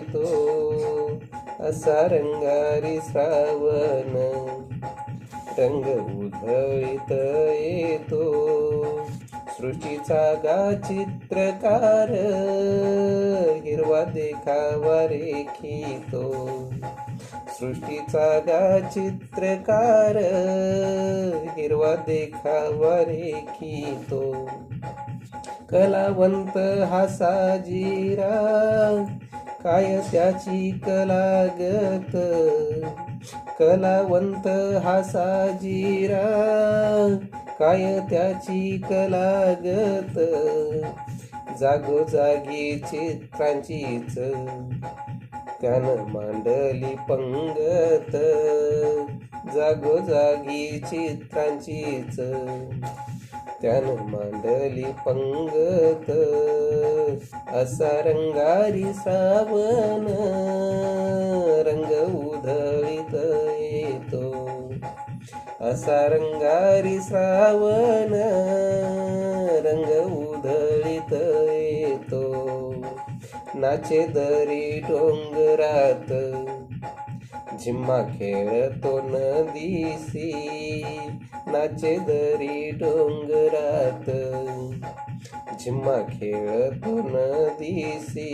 येतो असा रंगारी श्रावण. रंग उधळीत येतो. सृष्टीचा गा चित्रकार हिरवा देखावा रेखितो. सृष्टीचा गा चित्रकार हिरवा देखावा रेखितो. कलावंत हा साजीरा काय त्याची कलागत कलावंत हा साजीरा. काय त्याची कलागत जागोजागी चित्रांचीच त्यानं मांडली पंगत. जागोजागी चित्रांचीच त्यानु मांडली पंगत. असा रंगारी श्रावण रंग उधळीत येतो. असा रंगारी श्रावण रंग उधळीत येतो. नाचे दरी डोंगरात झिम्मा खेळतो नदीसी नाचे दरी डोंग झिम्मा खेळतो नदीसी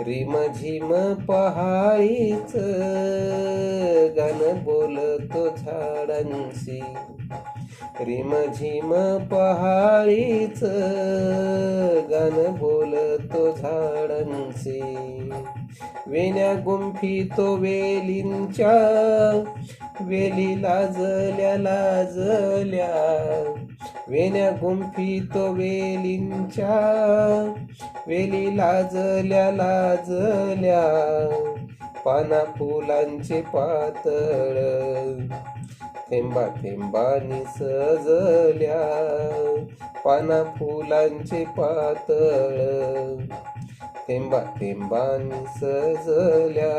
रिम झिम पहाळीच गाणं बोलतो झाडांशी. रिम झिम पहाळीच गाणं बोलतो झाडांशी वेण्या गुंफितो वेलींच्या वेली लाजल्या लाजल्या. वेण्या गुंफितो वेलींच्या वेली लाजल्या लाजल्या. पाना फुलांचे पातळ थेंबा थेंबानी सजल्या पाना फुलांचे पातळ. थेंबा थेंबानी सजल्या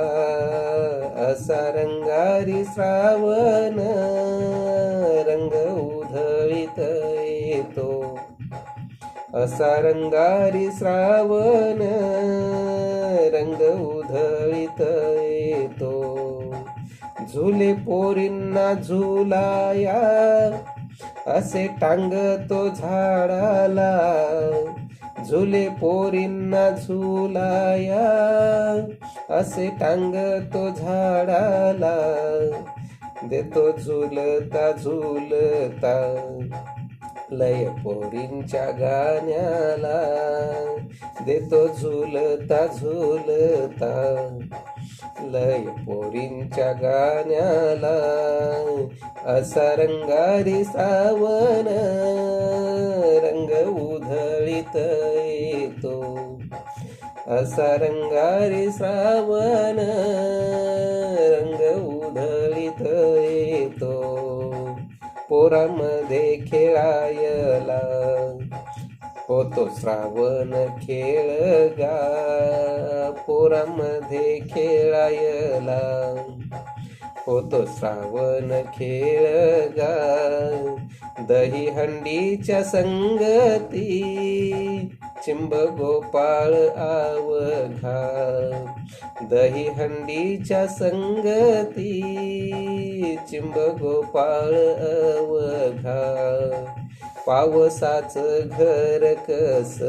असा रंगारी श्रावण रंग उधळीत येतो. असा रंगारी श्रावण रंग उधळीत झुले पोरींना झुलाया. असे टांग तो झाडाला. झुले पोरींना झुलाया. असे टांग तो झाडाला. देतो झुलता झुलता. लय पोरींच्या गाण्याला. देतो झुलता झुलता. लय पोरींच्या गाण्याला. असा रंगारी सावन रंग उधळीत येतो. असा रंगारी सावन रंग उधळ पोरामध्ये खेळायला होतो श्रावण खेळ गा पोरामध्ये खेळायला होतो श्रावण खेळ गा दही हंडीच्या संगती चिंब गोपाळ आवघा दही हंडीच्या संगती चिंब गोपाळ अवघा पावसाच घर कस?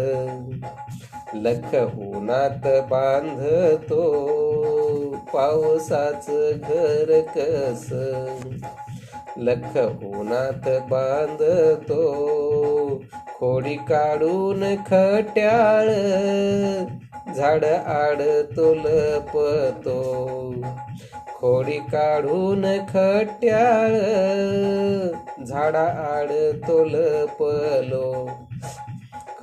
लख उन्हात बांधतो. पावसाच घर कस? लख उन्हात बांधतो. खोडी काढून खट्याळ झाड आड तो लपतो खोडी काढून खट्याळ झाडा आड तो लपलो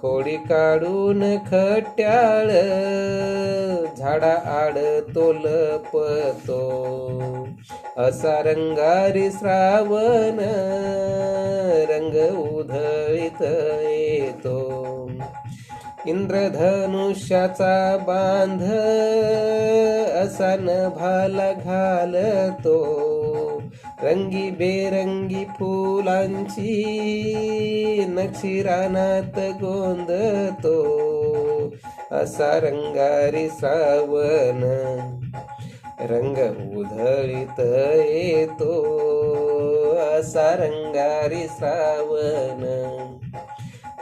खोडी काढून खट्याळ झाडा आड तो लपतो असा रंगारी श्रावण रंग उधळीत येतो. इंद्रधनुष्याचा बांध असा नभाला घालतो. रंगी बेरंगी फुलांची नक्षीरानात गोंधतो असा रंगारी श्रावण रंग उधळीत येतो. असा रंगारी श्रावण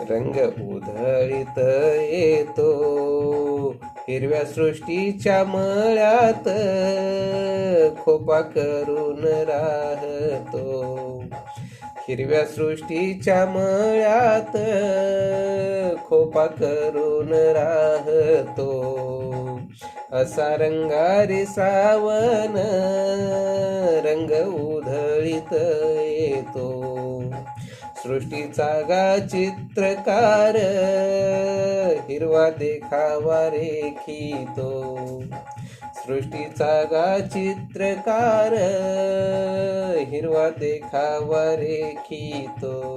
रंग उधळीत येतो. हिरव्या सृष्टीच्या मळ्यात खोपा करून राहतो. हिरव्या सृष्टीच्या मळ्यात खोपा करून राहतो. असा रंगारी सावन रंग करीत येतो. सृष्टीचा गा चित्रकार हिरवा देखावा रेखितो. सृष्टीचा गा चित्रकार हिरवा देखावा रेखितो.